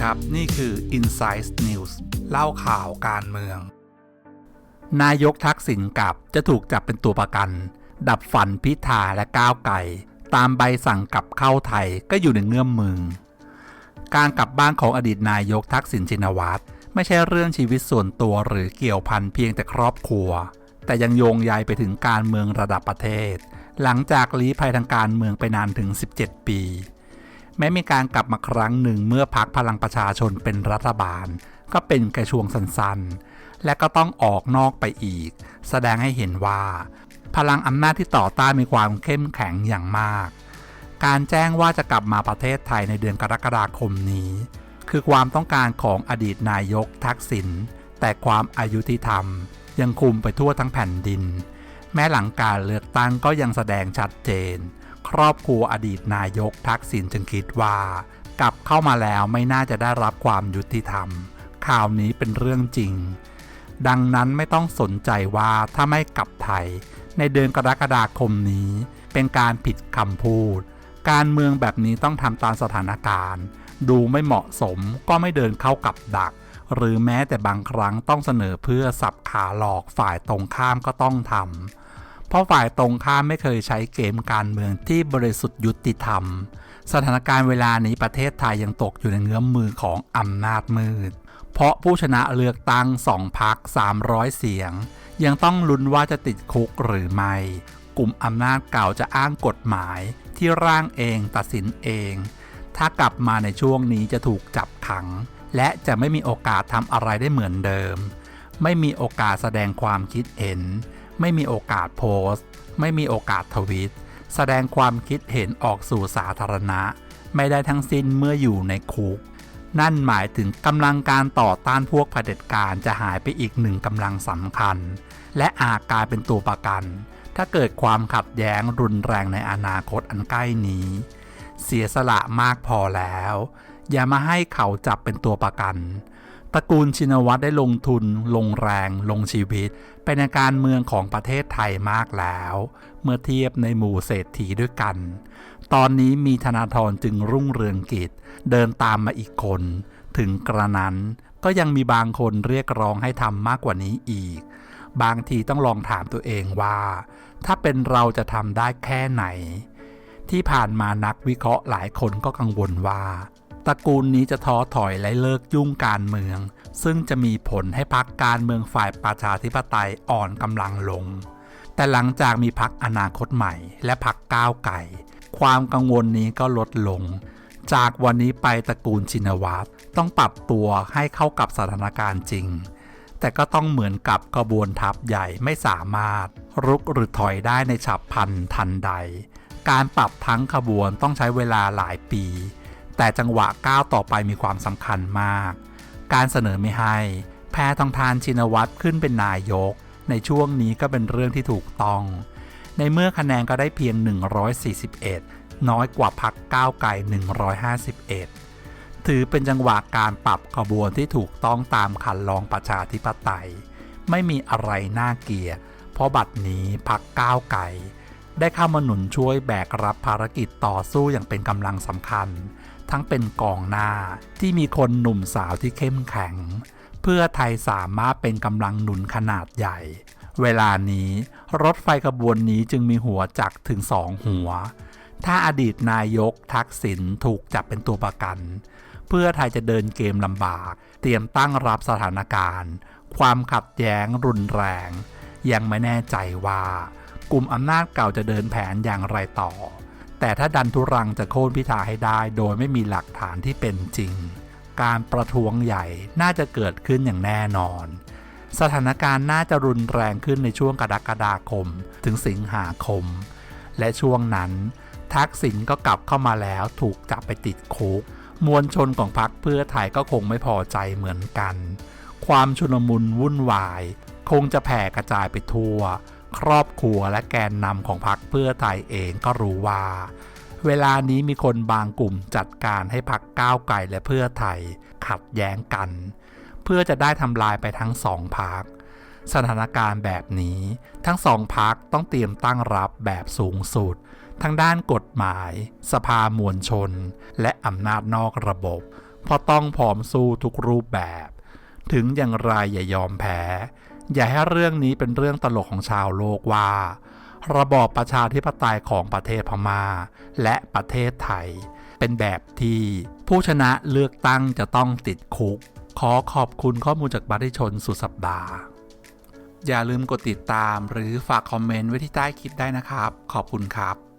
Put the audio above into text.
ครับ นี่คือ Insight News เล่าข่าวการเมือง นายกทักษิณกลับจะถูกจับเป็นตัวประกัน ดับฝันพิธาและก้าวไก่ ตามใบสั่งกลับเข้าไทยก็อยู่ในเงื้อมมือการกลับบ้านของอดีตนายกทักษิณชินวัตรไม่ใช่เรื่องชีวิตส่วนตัวหรือเกี่ยวพันเพียงแต่ครอบครัว แต่ยังโยงใยไปถึงการเมืองระดับประเทศ หลังจากลี้ภัยทางการเมืองไปนานถึง 17 ปี แม้มีการกลับมาครั้งหนึ่งเมื่อพักพลังประชาชนเป็นรัฐบาล ก็เป็นแค่ช่วงสั้นๆ และก็ต้องออกนอกไปอีก แสดงให้เห็นว่า พลังอำนาจที่ต่อต้านมีความเข้มแข็งอย่างมาก การแจ้งว่าจะกลับมาประเทศไทยในเดือนกรกฎาคมนี้ คือความต้องการของอดีตนายกทักษิณแต่ความอายุติธรรม ยังคุมไปทั่วทั้งแผ่นดิน แม้หลังการเลือกตั้งก็ยังแสดงชัดเจน ครอบครัวอดีตนายกทักษิณจึงคิดว่า กลับเข้ามาแล้วไม่น่าจะได้รับความยุติธรรม ข่าวนี้เป็นเรื่องจริง ดังนั้นไม่ต้องสนใจว่าถ้าไม่กลับไทย ในเดือนกรกฎาคมนี้ เป็นการผิดคำพูด การเมืองแบบนี้ต้องทำตามสถานการณ์ ดูไม่เหมาะสมก็ไม่เดินเข้ากับดัก หรือแม้แต่บางครั้งต้องเสนอเพื่อสับขาหลอกฝ่ายตรงข้ามก็ต้องทำ เพราะฝ่ายตรงข้ามไม่เคยใช้เกมการเมืองที่บริสุทธิ์ยุติธรรม สถานการณ์เวลานี้ประเทศไทยยังตกอยู่ในเงื้อมมือของอำนาจมืด เพราะผู้ชนะเลือกตั้งสองพัก300 เสียง ยังต้องลุ้นว่าจะติดคุกหรือไม่ กลุ่มอำนาจเก่าจะอ้างกฎหมายที่ร่างเองตัดสินเอง ถ้ากลับมาในช่วงนี้จะถูกจับขัง และจะไม่มีโอกาสทำอะไรได้เหมือนเดิม ไม่มีโอกาสแสดงความคิดเห็น ไม่มีโอกาสโพสต์ ไม่มีโอกาสทวิต แสดงความคิดเห็นออกสู่สาธารณะ ไม่ได้ทั้งสิ้นเมื่ออยู่ในคุก นั่นหมายถึงกำลังการต่อต้านพวกเผด็จการจะหายไปอีกหนึ่งกำลังสำคัญ และอาจกลายเป็นตัวประกัน ถ้าเกิดความขัดแย้งรุนแรงในอนาคตอันใกล้นี้ เสียสละมากพอแล้ว อย่ามาให้เขาจับเป็นตัวประกัน ตระกูลชินวัตรได้ลงทุน ลงแรง ลงชีวิต ไปในการเมืองของประเทศไทยมากแล้ว เมื่อเทียบในหมู่เศรษฐีด้วยกัน ตอนนี้มีธนาธรจึงรุ่งเรืองกิจ เดินตามมาอีกคน ถึงกระนั้นก็ยังมีบางคนเรียกร้องให้ทำมากกว่านี้อีก บางทีต้องลองถามตัวเองว่า ถ้าเป็นเราจะทำได้แค่ไหน ที่ผ่านมานักวิเคราะห์หลายคนก็กังวลว่า ตระกูลนี้จะท้อถอยและเลิกยุ่งการเมือง ซึ่งจะมีผลให้พักการเมืองฝ่ายประชาธิปไตยอ่อนกำลังลง แต่หลังจากมีพักอนาคตใหม่ และพักก้าวไก่ ความกังวลนี้ก็ลดลง จากวันนี้ไปตระกูลชินวัตรต้องปรับตัวให้เข้ากับสถานการณ์จริง แต่ก็ต้องเหมือนกับกระบวนทัพใหญ่ไม่สามารถ รุกหรือถอยได้ในฉับพลันทันใด การปรับทั้งขบวนต้องใช้เวลาหลายปี แต่จังหวะก้าวต่อไปมีความสำคัญมาก การเสนอไม่ให้ แพทองทานชินวัตรขึ้นเป็นนายก ในช่วงนี้ก็เป็นเรื่องที่ถูกต้อง ในเมื่อคะแนนก็ได้เพียง 141 น้อยกว่าพักก้าวไกล 151 ถือเป็นจังหวะการปรับขบวนที่ถูกต้องตามคันลองประชาธิปไตย ไม่มีอะไรน่าเกลียดเพราะบัดนี้พักก้าวไกลได้เข้ามาหนุนช่วยแบกรับภารกิจต่อสู้อย่างเป็นกำลังสำคัญ ทั้งเป็นกองหน้าที่มีคนหนุ่มสาวที่เข้มแข็ง เพื่อไทยสามารถเป็นกำลังหนุนขนาดใหญ่ เวลานี้รถไฟขบวนนี้จึงมีหัวจักถึงสองหัว ถ้าอดีตนายกทักษิณถูกจับเป็นตัวประกัน เพื่อไทยจะเดินเกมลำบาก เตรียมตั้งรับสถานการณ์ ความขัดแย้งรุนแรง ยังไม่แน่ใจว่ากลุ่มอำนาจเก่าจะเดินแผนอย่างไรต่อ แต่ถ้าดันทุรังจะโค่นพิธาให้ได้ โดยไม่มีหลักฐานที่เป็นจริง การประท้วงใหญ่น่าจะเกิดขึ้นอย่างแน่นอน สถานการณ์น่าจะรุนแรงขึ้นในช่วงกรกฎาคม ถึงสิงหาคม และช่วงนั้น ทักษิณก็กลับเข้ามาแล้วถูกจับไปติดคุก มวลชนของพรรคเพื่อไทยก็คงไม่พอใจเหมือนกัน ความชุลมุนวุ่นวาย คงจะแผ่กระจายไปทั่ว ครอบครัวและแกนนำของพรรคเพื่อไทยเองก็รู้ว่า เวลานี้มีคนบางกลุ่มจัดการให้พรรคก้าวไกลและเพื่อไทยขัดแย้งกัน เพื่อจะได้ทำลายไปทั้งสองพรรคสถานการณ์แบบนี้ ทั้งสองพรรคต้องเตรียมตั้งรับแบบสูงสุด ทั้งด้านกฎหมาย สภามวลชน และอำนาจนอกระบบ เพราะต้องผอมสู้ทุกรูปแบบ ถึงอย่างไรอย่ายอมแพ้ อย่าให้เรื่องนี้เป็นเรื่องตลกของชาวโลกว่า ระบอบประชาธิปไตยของประเทศพม่า และประเทศไทย เป็นแบบที่ผู้ชนะเลือกตั้งจะต้องติดคุก ขอขอบคุณข้อมูลจากบัตรชนสุดสัปดาห์ อย่าลืมกดติดตามหรือฝากคอมเมนต์ไว้ที่ใต้คลิปได้นะครับ ขอบคุณครับ